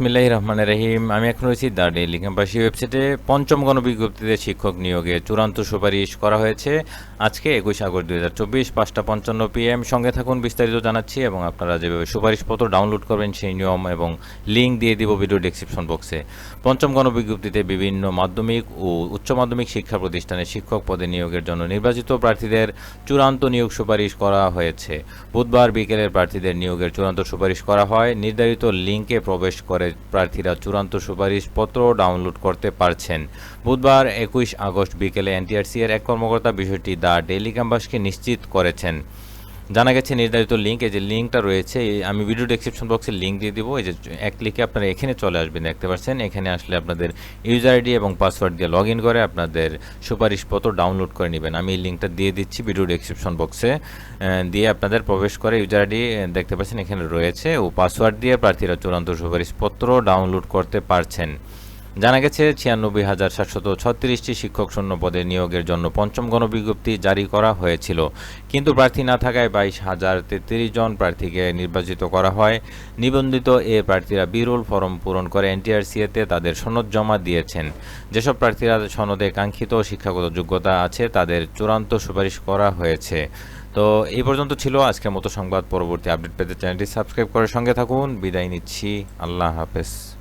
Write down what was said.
বিসমিল্লাহ রহমান রহিম। আমি এখন রয়েছি দ্য ডেইলি ক্যাম্পাসি ওয়েবসাইটে। পঞ্চম গণবিজ্ঞপ্তিতে শিক্ষক নিয়োগে চূড়ান্ত সুপারিশ করা হয়েছে। আজকে একুশ আগস্ট দুই হাজার চব্বিশ, পাঁচটা পঞ্চান্ন পিএম। সঙ্গে থাকুন, বিস্তারিত জানাচ্ছি এবং আপনারা যেভাবে সুপারিশপত্র ডাউনলোড করবেন সেই নিয়ম এবং লিঙ্ক দিয়ে দিব ভিডিও ডেসক্রিপশন বক্সে। পঞ্চম গণবিজ্ঞপ্তিতে বিভিন্ন মাধ্যমিক ও উচ্চ মাধ্যমিক শিক্ষা প্রতিষ্ঠানে শিক্ষক পদে নিয়োগের জন্য নির্বাচিত প্রার্থীদের চূড়ান্ত নিয়োগ সুপারিশ করা হয়েছে। বুধবার বিকেলের প্রার্থীদের নিয়োগের চূড়ান্ত সুপারিশ করা হয়। নির্ধারিত লিঙ্কে প্রবেশ করে প্রার্থীরা চূড়ান্ত সুপারিশপত্র ডাউনলোড করতে পারছেন। বুধবার একুশ আগস্ট বিকেলে এনটিআরসি এর এক কর্মকর্তা বিষয়টি দ্য ডেইলি ক্যাম্পাসকে নিশ্চিত করেছেন। জানা গেছে নির্ধারিত লিঙ্ক এই যে লিঙ্কটা রয়েছে আমি ভিডিও ডেসক্রিপশন বক্সে লিঙ্ক দিয়ে দিব, এই যে এক ক্লিকে আপনারা এখানে চলে আসবেন, দেখতে পাচ্ছেন, এখানে আসলে আপনাদের ইউজার আইডি এবং পাসওয়ার্ড দিয়ে লগ করে আপনাদের সুপারিশপত্র ডাউনলোড করে নেবেন। আমি এই লিঙ্কটা দিয়ে দিচ্ছি ভিডিও ডেসক্রিপশন বক্সে দিয়ে আপনাদের প্রবেশ করে ইউজার আইডি দেখতে পাচ্ছেন এখানে রয়েছে, ও পাসওয়ার্ড দিয়ে প্রার্থীরা চূড়ান্ত সুপারিশপত্র ডাউনলোড করতে পারছেন। জানা গেছে, ছিয়ানব্বই হাজার সাতশত ছত্রিশটি শিক্ষক শূন্য পদে নিয়োগের জন্য পঞ্চম গণবিজ্ঞপ্তি জারি করা হয়েছিল। কিন্তু প্রার্থী না থাকায় বাইশ হাজার তেত্রিশ জন প্রার্থীকে নির্বাচিত করা হয়। নিবন্ধিত এ প্রার্থীরা বিরল ফরম পূরণ করে এনটিআরসিএতে তাদের সনদ জমা দিয়েছেন। যেসব প্রার্থীরা সনদে কাঙ্ক্ষিত শিক্ষাগত যোগ্যতা আছে, তাদের চূড়ান্ত সুপারিশ করা হয়েছে। তো এই পর্যন্ত ছিল আজকের মতো সংবাদ। পরবর্তী আপডেট পেতে চ্যানেলটি সাবস্ক্রাইব করে সঙ্গে থাকুন। বিদায় নিচ্ছি। আল্লাহ হাফেজ।